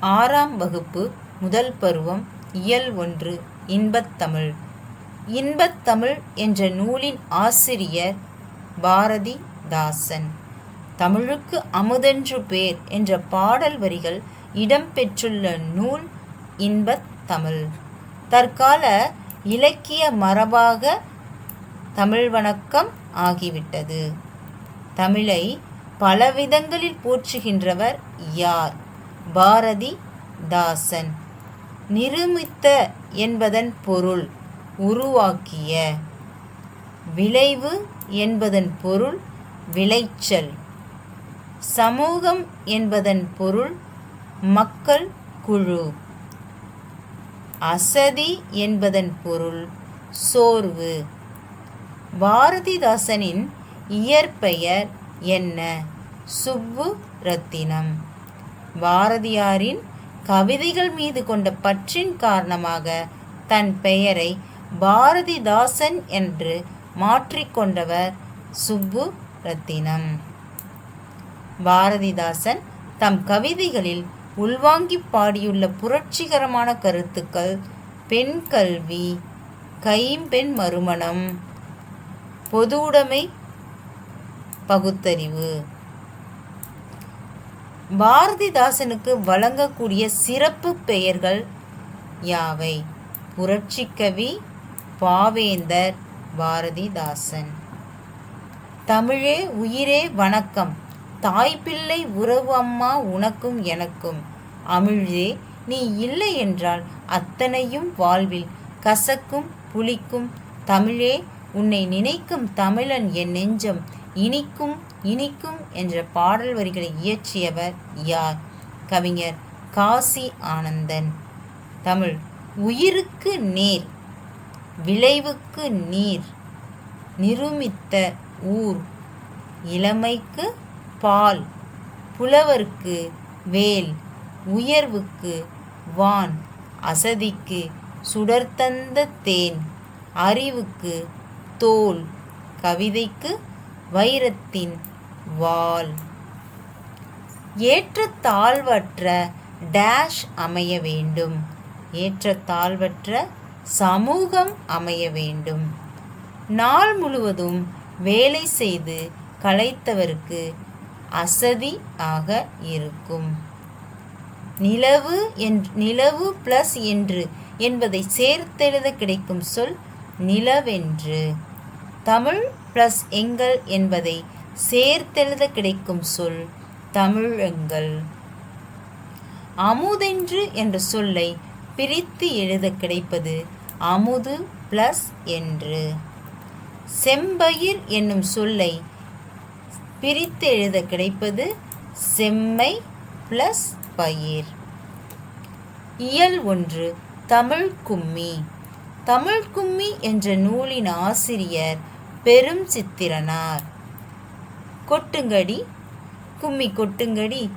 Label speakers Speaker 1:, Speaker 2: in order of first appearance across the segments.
Speaker 1: ஆறாம் வகுப்பு முதல் பருவம் இயல் ஒன்று இன்பத்தமிழ் இன்பத்தமிழ் என்ற நூலின் ஆசிரியர் பாரதிதாசன் தமிழுக்கு அமுதென்று பேர் என்ற பாடல் வரிகள் இடம்பெற்றுள்ள நூல் இன்பத்தமிழ் தற்கால இலக்கிய மரபாக தமிழ் வணக்கம் ஆகிவிட்டது. தமிழை பலவிதங்களில் போற்றுகின்றவர் யார்? பாரதிதாசன். நிருமித்த என்பதன் பொருள் உருவாக்கிய. விளைவு என்பதன் பொருள் விளைச்சல். சமூகம் என்பதன் பொருள் மக்கள் குழு. அசதி என்பதன் பொருள் சோர்வு. பாரதிதாசனின் இயற்பெயர் என்ன? சுப்பு ரத்தினம். பாரதியாரின் கவிதைகள் மீது கொண்ட பற்றின் காரணமாக தன் பெயரை பாரதிதாசன் என்று மாற்றிக்கொண்டவர் சுப்பு ரத்தினம். பாரதிதாசன் தம் கவிதைகளில் உள்வாங்கி பாடியுள்ள புரட்சிகரமான கருத்துக்கள் பெண் கல்வி கைம்பெண் மறுமணம் பொதுவுடைமை பகுத்தறிவு. பாரதிதாசனுக்கு வழங்கக்கூடிய சிறப்பு பெயர்கள் யாவை? புரட்சிக்கவி பாவேந்தர் பாரதிதாசன். தமிழே உயிரே வணக்கம். தாய்ப்பிள்ளை உறவு அம்மா உனக்கும் எனக்கும். அமிழ்தே நீ இல்லை என்றால் அத்தனையும் வாழ்வில் கசக்கும் புளிக்கும் தமிழே உன்னை நினைக்கும் தமிழன் என் நெஞ்சம் இனிக்கும் இனிக்கும் என்ற பாடல் வரிகளை இயற்றியவர் யார்? கவிஞர் காசி ஆனந்தன். தமிழ். உயிருக்கு நேர் விளைவுக்கு நீர் நிருமித்த ஊர் இளமைக்கு பால் புலவர்க்கு வேல் உயர்வுக்கு வான் அசதிக்கு சுடர்த்தந்த தேன் அறிவுக்கு தோல் கவிதைக்கு வைரத்தின் வால் ஏற்றத்தாழ்வற்ற டேஷ் அமைய வேண்டும். ஏற்றத்தாழ்வற்ற சமூகம் அமைய வேண்டும். நாள் முழுவதும் வேலை செய்து களைத்தவருக்கு அசதி ஆக இருக்கும். நிலவு என் நிலவு பிளஸ் என்று என்பதை சேர்த்தெழுத கிடைக்கும் சொல் நிலவென்று. தமிழ் பிளஸ் எங்கள் என்பதை சேர்த்தெழுத கிடைக்கும் சொல் தமிழங்கள். அமுதென்று என்ற சொல்லை பிரித்து எழுத கிடைப்பது அமுது பிளஸ் என்று. செம்பயிர் என்னும் சொல்லை பிரித்து எழுத கிடைப்பது செம்மை பிளஸ் பயிர். இயல் ஒன்று தமிழ் கும்மி. தமிழ் கும்மி என்ற நூலின் ஆசிரியர் பெரும் சித்திரனார். கொட்டுங்கடி. கும்மி கொட்டுங்கடி.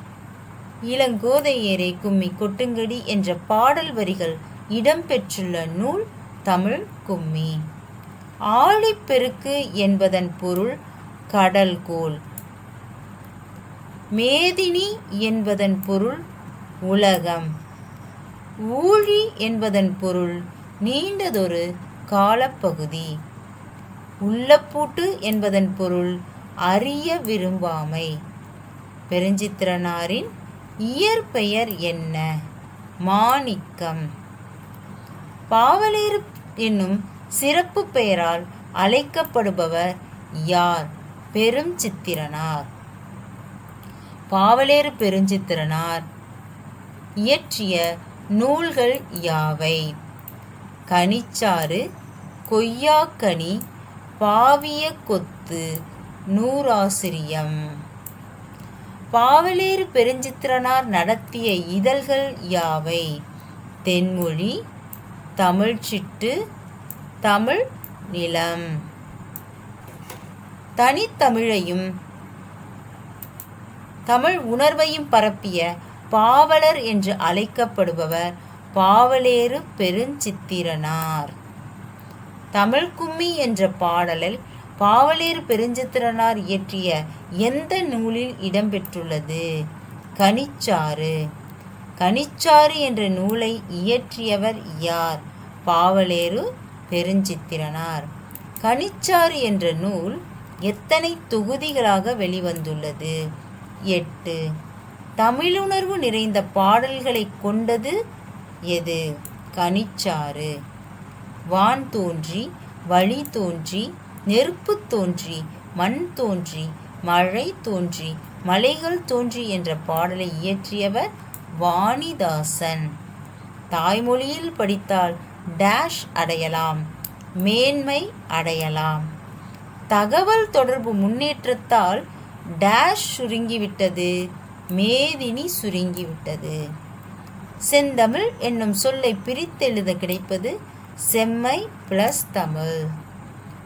Speaker 1: இளங்கோதையரே கும்மி கொட்டுங்கடி என்ற பாடல் வரிகள் இடம்பெற்றுள்ள நூல் தமிழ் கும்மி. ஆழிப்பெருக்கு என்பதன் பொருள் கடல்கோள் மேதினி என்பதன் பொருள் உலகம். ஊழி என்பதன் பொருள் நீண்டதொரு காலப்பகுதி. உள்ளப்பூட்டு என்பதன் பொருள் அறிய விரும்பாமை. பெருஞ்சித்திரனாரின் இயற்பெயர் என்ன? மாணிக்கம். பாவலேறு என்னும் சிறப்பு பெயரால் அழைக்கப்படுபவர் யார்? பெரும் சித்திரனார் பாவலேறு பெருஞ்சித்திரனார் இயற்றிய நூல்கள் யாவை? கனிச்சாறு கொய்யாக்கனி பாவிய கொத்து நூறாசிரியம். பாவலேறு பெருஞ்சித்திரனார் நடத்திய இதழ்கள் யாவை? தென்மொழி தமிழ்ச்சிட்டு தமிழ் நிலம். தனித்தமிழையும் தமிழ் உணர்வையும் பரப்பிய பாவலர் என்று அழைக்கப்படுபவர் பாவலேறு பெருஞ்சித்திரனார். தமிழ் கும்மி என்ற பாடலில் பாவலீர் பெருஞ்சித்திரனார் இயற்றிய எந்த நூலில் இடம்பெற்றுள்ளது? கனிச்சாறு. கனிச்சாறு என்ற நூலை இயற்றியவர் யார்? பாவலேறு பெருஞ்சித்திரனார். கனிச்சாறு என்ற நூல் எத்தனை தொகுதிகளாக வெளிவந்துள்ளது? எட்டு. தமிழுணர்வு நிறைந்த பாடல்களை கொண்டது எது? கனிச்சாறு. வான் தோன்றி வழி தோன்றி நெருப்பு தோன்றி மண் தோன்றி மழை தோன்றி மலைகள் தோன்றி என்ற பாடலை இயற்றியவர் வாணிதாசன். தாய்மொழியில் படித்தால் டேஷ் அடையலாம் மேன்மை அடையலாம். தகவல் தொடர்பு முன்னேற்றத்தால் டேஷ் சுருங்கிவிட்டது மேதினி சுருங்கிவிட்டது. செந்தமிழ் என்னும் சொல்லை பிரித்தெழுத கிடைப்பது செம்மை பிளஸ் தமிழ்.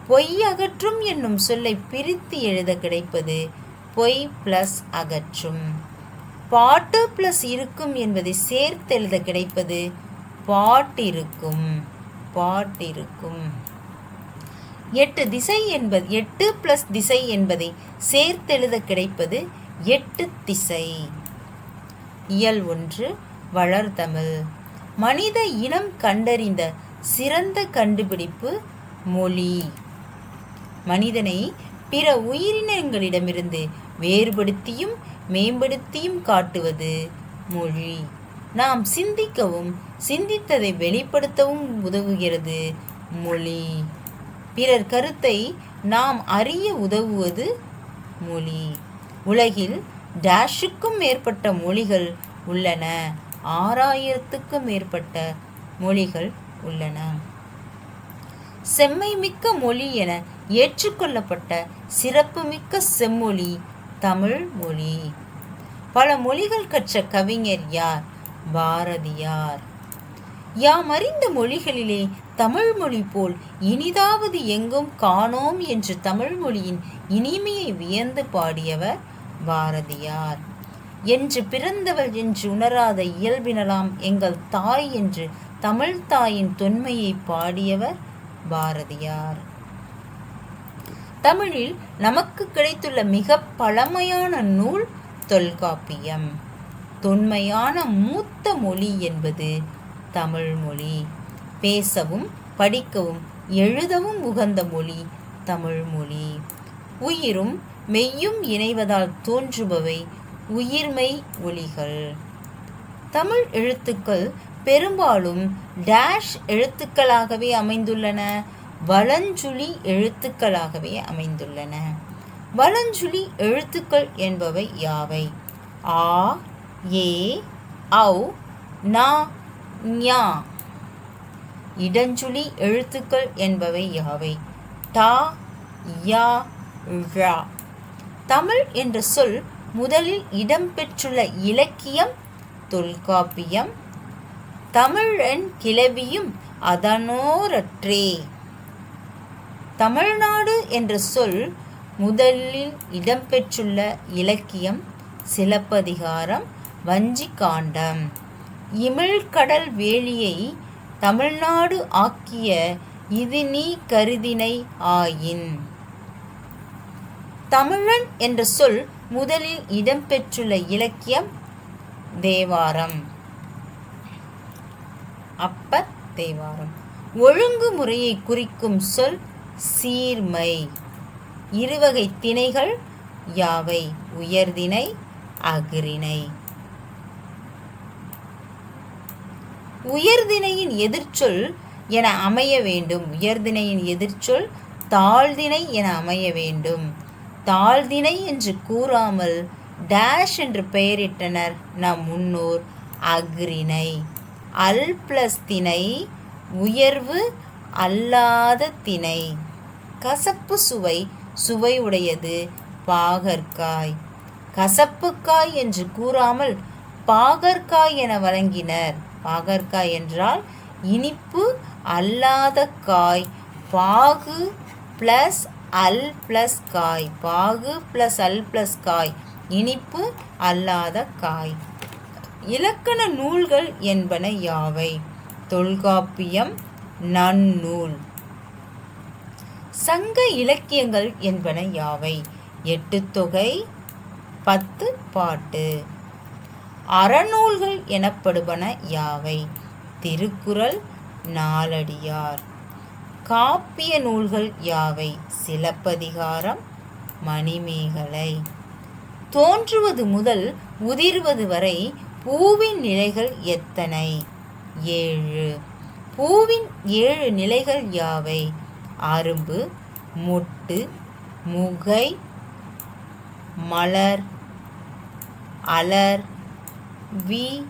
Speaker 1: பொய் அகற்றும் என்னும் சொல்லை பிரித்து எழுத கிடைப்பது பொய் பிளஸ் அகற்றும். பாட்டு பிளஸ் இருக்கும் என்பதை சேர்த்தெழுத கிடைப்பது பாட்டிருக்கும். பாட்டிருக்கும். எட்டு திசை என்பது எட்டு பிளஸ் திசை என்பதை சேர்த்தெழுத கிடைப்பது எட்டு திசை. இயல் ஒன்று வளர்தமிழ் மனித இனம் கண்டறிந்த சிறந்த கண்டுபிடிப்பு மொழி. மனிதனை பிற உயிரினங்களிடமிருந்து வேறுபடுத்தியும் மேம்படுத்தியும் காட்டுவது மொழி. நாம் சிந்திக்கவும் சிந்தித்ததை வெளிப்படுத்தவும் உதவுகிறது மொழி. பிறர் கருத்தை நாம் அறிய உதவுவது மொழி. உலகில் டேஷுக்கும் மேற்பட்ட மொழிகள் உள்ளன. ஆறாயிரத்துக்கும் மேற்பட்ட மொழிகள் உள்ளன. செம்மை மிக்க மொழி என ஏற்றுக்கொள்ளப்பட்ட சிறப்புமிக்க செம்மொழி தமிழ் மொழி. பல மொழிகள் கற்ற கவிஞர் யார்? பாரதியார். யாம் அறிந்த மொழிகளிலே தமிழ் மொழி போல் இனிதாவது எங்கும் காணோம் என்று தமிழ் மொழியின் இனிமையை வியந்து பாடியவர் பாரதியார். என்று பிறந்தவள் என்று உணராத இயல்பினலாம் எங்கள் தாய் என்று தமிழ் தாயின் தொன்மையை பாடியவர் பாரதியார். தமிழில் நமக்கு கிடைத்துள்ள மிக பழமையான நூல் தொல்காப்பியம். தொன்மையான மூத்த மொழி என்பது தமிழ் மொழி. பேசவும் படிக்கவும் எழுதவும் உகந்த மொழி தமிழ் மொழி. உயிரும் மெய்யும் இணைவதால் தோன்றுபவை உயிர்மை ஒலிகள். தமிழ் எழுத்துக்கள் பெரும்பாலும் டேஷ் எழுத்துக்களாகவே அமைந்துள்ளன. வலஞ்சுழி எழுத்துக்களாகவே அமைந்துள்ளன. வலஞ்சுழி எழுத்துக்கள் என்பவை யாவை? ஆ ஏ ஔ நா ஞா. இடஞ்சுழி எழுத்துக்கள் என்பவை யாவை? டா யா ழா. தமிழ் என்ற சொல் முதலில் இடம்பெற்றுள்ள இலக்கியம் தொல்காப்பியம் தமிழன் கிளவியும் அதனோரற்றே. தமிழ்நாடு என்ற சொல் முதலில் இடம்பெற்றுள்ள இலக்கியம் சிலப்பதிகாரம் வஞ்சிக்காண்டம் இமிழ்கடல் வேலியை தமிழ்நாடு ஆக்கிய இது நீ கருதினை ஆயின். தமிழன் என்ற சொல் முதலில் இடம்பெற்றுள்ள இலக்கியம் தேவாரம். அப்ப தேவாரம் ஒழுங்குமுறையை குறிக்கும் சொல் சீர்மை. இருவகை திணைகள் யாவை? உயர்திணை அகிரிணை உயர்திணையின் எதிர்ச்சொல் என அமைய வேண்டும். உயர்திணையின் எதிர்ச்சொல் தாழ்திணை என அமைய வேண்டும். தாழ்திணை என்று கூறாமல் டேஷ் என்று பெயரிட்டனர் நம் முன்னோர் அக்ரிணை அல் பிளஸ் திணை உயர்வு அல்லாத திணை. கசப்பு சுவை சுவையுடையது பாகற்காய். கசப்புக்காய் என்று கூறாமல் பாகற்காய் என வழங்கினர். பாகற்காய் என்றால் இனிப்பு அல்லாத காய். பாகு பிளஸ் அல் பிளஸ் காய். பாகு பிளஸ் அல் பிளஸ் காய். இனிப்பு அல்லாத காய். இலக்கண நூல்கள் என்பன யாவை? தொல்காப்பியம் நன்னூல். சங்க இலக்கியங்கள் என்பன யாவை? எட்டு தொகை பத்து பாட்டு. அறநூல்கள் எனப்படுவன யாவை? திருக்குறள் நாலடியார். காப்பிய நூல்கள் யாவை? சிலப்பதிகாரம் மணிமேகலை. தோன்றுவது முதல் உதிர்வது வரை பூவின் நிலைகள் எத்தனை? ஏழு. பூவின் ஏழு நிலைகள் யாவை? அரும்பு மொட்டு முகை மலர் அலர் வி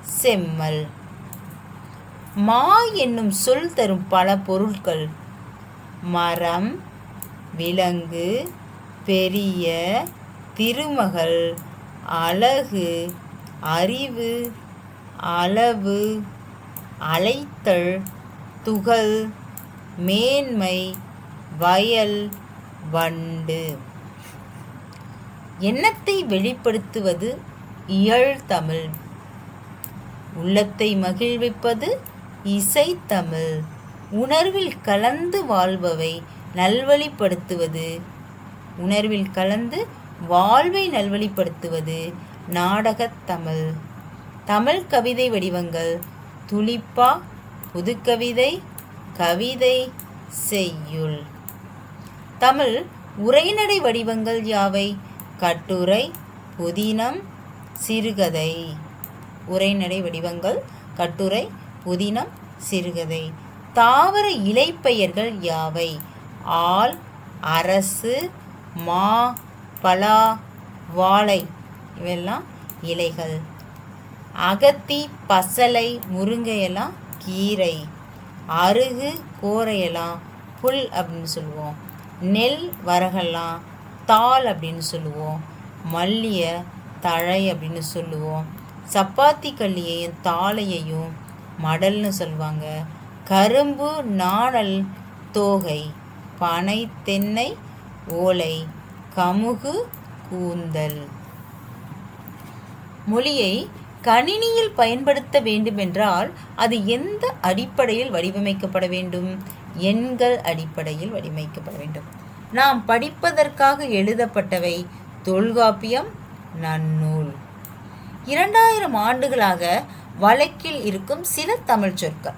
Speaker 1: செம்மல். மா என்னும் சொல் தரும் பல பொருட்கள் மரம் விலங்கு பெரிய திருமகள் அழகு அறிவு அளவு அழைத்தல் துகள் மேன்மை வயல் வண்டு. எண்ணத்தை வெளிப்படுத்துவது இயல் தமிழ். உள்ளத்தை மகிழ்விப்பது இசைத்தமிழ் உணர்வில் கலந்து வாழ்பவை நல்வழிப்படுத்துவது. உணர்வில் கலந்து வாழ்வை நல்வழிப்படுத்துவது நாடகத் தமிழ். தமிழ் கவிதை வடிவங்கள். துளிப்பா புதுக்கவிதை கவிதை செய்யுள். தமிழ் உரைநடை வடிவங்கள் யாவை? கட்டுரை புதினம் சிறுகதை. உரைநடை வடிவங்கள் கட்டுரை புதினம் சிறுகதை. தாவர இலைப்பெயர்கள் யாவை? ஆள் அரசு மா பலா வாழை. இவெல்லாம் இலைகள். அகத்தி பசலை முருங்கையெல்லாம் கீரை. அருகு கோரையெல்லாம் புல் அப்படின்னு சொல்லுவோம். நெல் வரகெல்லாம் தாள் அப்படின்னு சொல்லுவோம். மல்லிய தழை அப்படின்னு சொல்லுவோம். சப்பாத்தி கல்லியையும் தாளையையும் மடல்னு சொல்லுவாங்க. கரும்பு நாணல் தோகை பனை தென்னை ஓலை கமுகு கூந்தல். மொழியை கணினியில் பயன்படுத்த வேண்டுமென்றால் அது எந்த அடிப்படையில் வடிவமைக்கப்பட வேண்டும்? எண்கள் அடிப்படையில் வடிவமைக்கப்பட வேண்டும். நாம் படிப்பதற்காக எழுதப்பட்டவை தொல்காப்பியம் நன்னூல். இரண்டாயிரம் ஆண்டுகளாக வழக்கில் இருக்கும் சில தமிழ் சொற்கள்.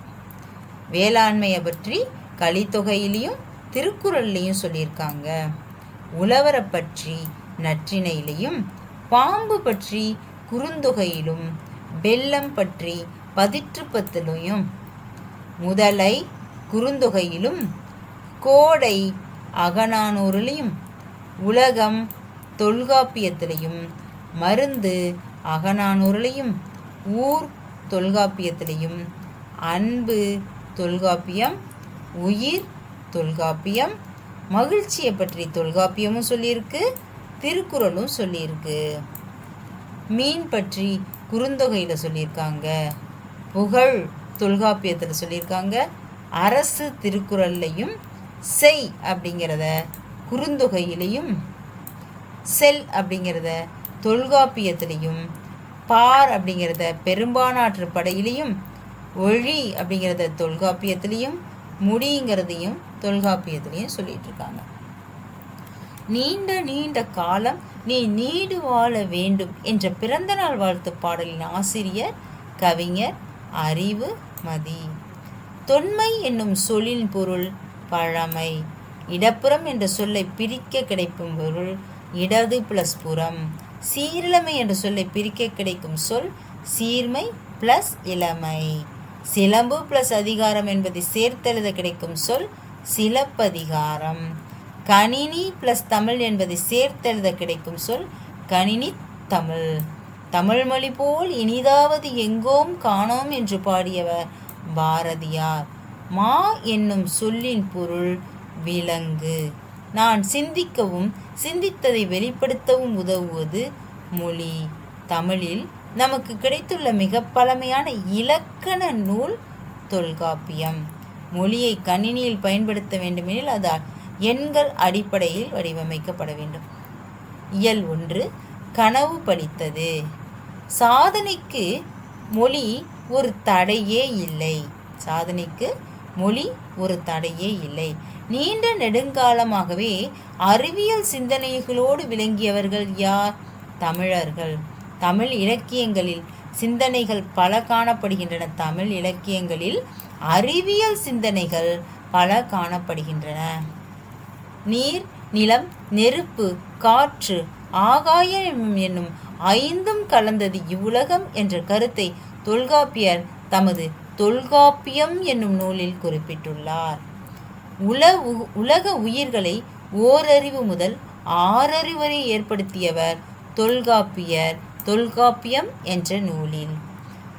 Speaker 1: வேளாண்மையை பற்றி கலித்தொகையிலையும் திருக்குறள்லையும் சொல்லியிருக்காங்க. உழவரை பற்றி நற்றிணையிலையும் பாம்பு பற்றி குறுந்தொகையிலும் வெள்ளம் பற்றி பதிற்றுப்பத்திலையும் முதலை குறுந்தொகையிலும் கோடை அகநானூரிலையும் உலகம் தொல்காப்பியத்திலையும் மருந்து அகநானூரிலையும் ஊர் தொல்காப்பியத்திலையும் அன்பு தொல்காப்பியம் உயிர் தொல்காப்பியம் மகிழ்ச்சியை பற்றி தொல்காப்பியமும் சொல்லியிருக்கு திருக்குறளும் சொல்லியிருக்கு. மீன் பற்றி குறுந்தொகையில் சொல்லியிருக்காங்க. புகழ் தொல்காப்பியத்தில் சொல்லியிருக்காங்க. அரசு திருக்குறள்லையும் செய் அப்படிங்கிறத குறுந்தொகையிலையும் செல் அப்படிங்கிறத தொல்காப்பியத்திலையும் பார் அப்படிங்கிறத பெரும்பானாற்று படையிலையும் ஒழி அப்படிங்கிறத தொல்காப்பியத்திலையும் முடிங்கிறதையும் தொல்காப்பியத்திலையும் சொல்லிட்டு இருக்காங்க. நீண்ட நீண்ட காலம் நீ நீடு வாழ வேண்டும் என்ற பிறந்தநாள் வாழ்த்து பாடலின் ஆசிரியர் கவிஞர் அறிவு மதி. தொன்மை என்னும் சொல்லின் பொருள் பழமை. இடப்புறம் என்ற சொல்லை பிரிக்க கிடைக்கும் பொருள் இடது பிளஸ் புறம். சீரிழமை என்ற சொல்லை பிரிக்க கிடைக்கும் சொல் சீர்மை பிளஸ் இளமை. சிலம்பு பிளஸ் அதிகாரம் என்பதை சேர்த்தெழுத கிடைக்கும் சொல் சிலப்பதிகாரம். கணினி பிளஸ் தமிழ் என்பதை சேர்த்தெழுத கிடைக்கும் சொல் கணினி தமிழ். தமிழ் மொழி போல் இனிதாவது எங்கோம் காணோம் என்று பாடியவர் பாரதியார். மா என்னும் சொல்லின் பொருள் விலங்கு. நான் சிந்திக்கவும் சிந்தித்ததை வெளிப்படுத்தவும் உதவுவது மொழி. தமிழில் நமக்கு கிடைத்துள்ள மிக பழமையான இலக்கண நூல் தொல்காப்பியம். மொழியை கணினியில் பயன்படுத்த வேண்டுமெனில் அது எண்கள் அடிப்படையில் வடிவமைக்கப்பட வேண்டும். இயல் ஒன்று கனவு படித்தது. சாதனைக்கு மொழி ஒரு தடையே இல்லை. சாதனைக்கு மொழி ஒரு தடையே இல்லை. நீண்ட நெடுங்காலமாகவே அறிவியல் சிந்தனைகளோடு விளங்கியவர்கள் யார்? தமிழர்கள். தமிழ் இலக்கியங்களில் சிந்தனைகள் பல காணப்படுகின்றன. தமிழ் இலக்கியங்களில் அறிவியல் சிந்தனைகள் பல காணப்படுகின்றன. நீர் நிலம் நெருப்பு காற்று ஆகாயம் என்னும் ஐந்தும் கலந்தது இவ்வுலகம் என்ற கருத்தை தொல்காப்பியர் தமது தொல்காப்பியம் என்னும் நூலில் குறிப்பிட்டுள்ளார். உல உலக உயிர்களை ஓரறிவு முதல் ஆறறிவு வரை ஏற்படுத்தியவர் தொல்காப்பியர் தொல்காப்பியம் என்ற நூலில்.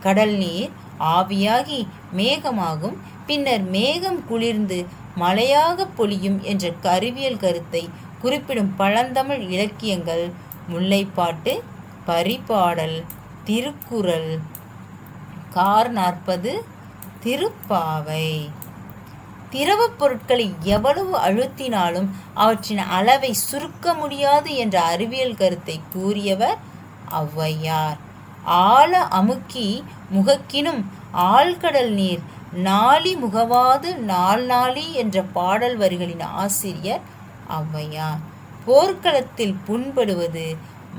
Speaker 1: கடல் நீர் ஆவியாகி மேகமாகும் பின்னர் மேகம் குளிர்ந்து மழையாக பொழியும் என்ற கருவியல் கருத்தை குறிப்பிடும் பழந்தமிழ் இலக்கியங்கள் முல்லைப்பாட்டு பரிபாடல் திருக்குறள். கார் நாற்பது திருப்பாவை. திரவப் பொருட்களை எவ்வளவு அழுத்தினாலும் அவற்றின் அளவை சுருக்க முடியாது என்ற அறிவியல் கருத்தை கூறியவர் ஔவையார். ஆழ அமுக்கி முகக்கினும் ஆழ்கடல் நீர் நாளி முகவாது நாள் நாளி என்ற பாடல் வரிகளின் ஆசிரியர் ஔவையார் போர்க்களத்தில் புண்படுவது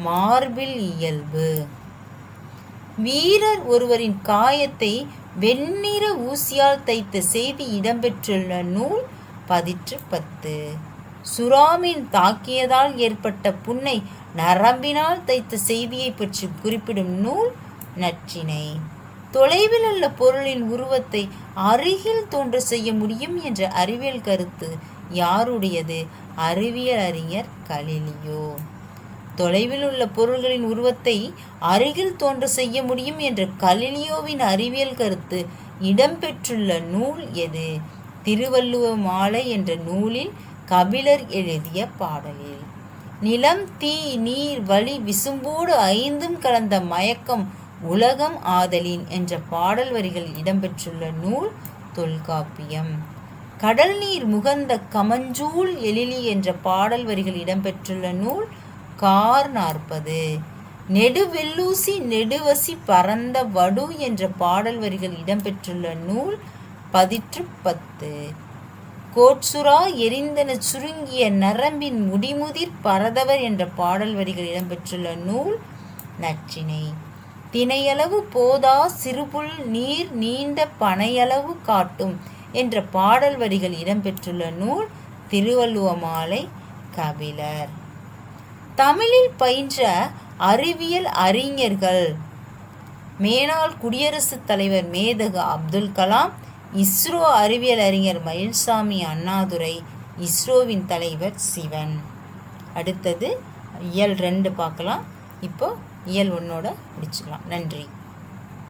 Speaker 1: மார்பில் இயல்பு. வீரர் ஒருவரின் காயத்தை வெண்ணிற ஊசியால் தைத்த செய்தி இடம்பெற்றுள்ள நூல் பதிற்று பத்து. சுறாமின் தாக்கியதால் ஏற்பட்ட புண்ணை நரம்பினால் தைத்த செய்தியை பற்றி குறிப்பிடும் நூல் நற்றினை. தொலைவில் உள்ள பொருளின் உருவத்தை அருகில் தோன்ற செய்ய முடியும் என்ற அறிவியல் கருத்து யாருடையது? அறிவியல் அறிஞர் கலிலியோ. தொலைவில் உள்ள பொருள்களின் உருவத்தை அருகில் தோன்ற செய்ய முடியும் என்ற கலிலியோவின் அறிவியல் கருத்து இடம்பெற்றுள்ள நூல் எது? திருவள்ளுவ மாலை என்ற நூலில் கபிலர் எழுதிய பாடலில். நிலம் தீ நீர் வழி விசும்போடு ஐந்தும் கலந்த மயக்கம் உலகம் ஆதலின் என்ற பாடல் வரிகள் இடம்பெற்றுள்ள நூல் தொல்காப்பியம். கடல் நீர் முகந்த கமஞ்சூல் எழிலி என்ற பாடல் வரிகள் இடம்பெற்றுள்ள நூல் கார் நாற்பது நெடுவெல்லூசி நெடுவசி பரந்த வடு என்ற பாடல் வரிகள் இடம்பெற்றுள்ள நூல் பதிற்று பத்து. கோட்சுரா எரிந்தன சுருங்கிய நரம்பின் முடிமுதிர் பரதவர் என்ற பாடல் வரிகள் இடம்பெற்றுள்ள நூல் நற்றினை தினையளவு போதா சிறுபுல் நீர் நீண்ட பனையளவு காட்டும் என்ற பாடல் வரிகள் இடம்பெற்றுள்ள நூல் திருவள்ளுவ மாலை கபிலர். தமிழில் பயின்ற அறிவியல் அறிஞர்கள் மேனாள் குடியரசுத் தலைவர் மேதகு அப்துல் கலாம் இஸ்ரோ அறிவியல் அறிஞர் மயில்சாமி அண்ணாதுரை இஸ்ரோவின் தலைவர் சிவன். அடுத்தது இயல் ரெண்டு பார்க்கலாம். இப்போ இயல் ஒன்னோட முடிச்சுக்கலாம். நன்றி.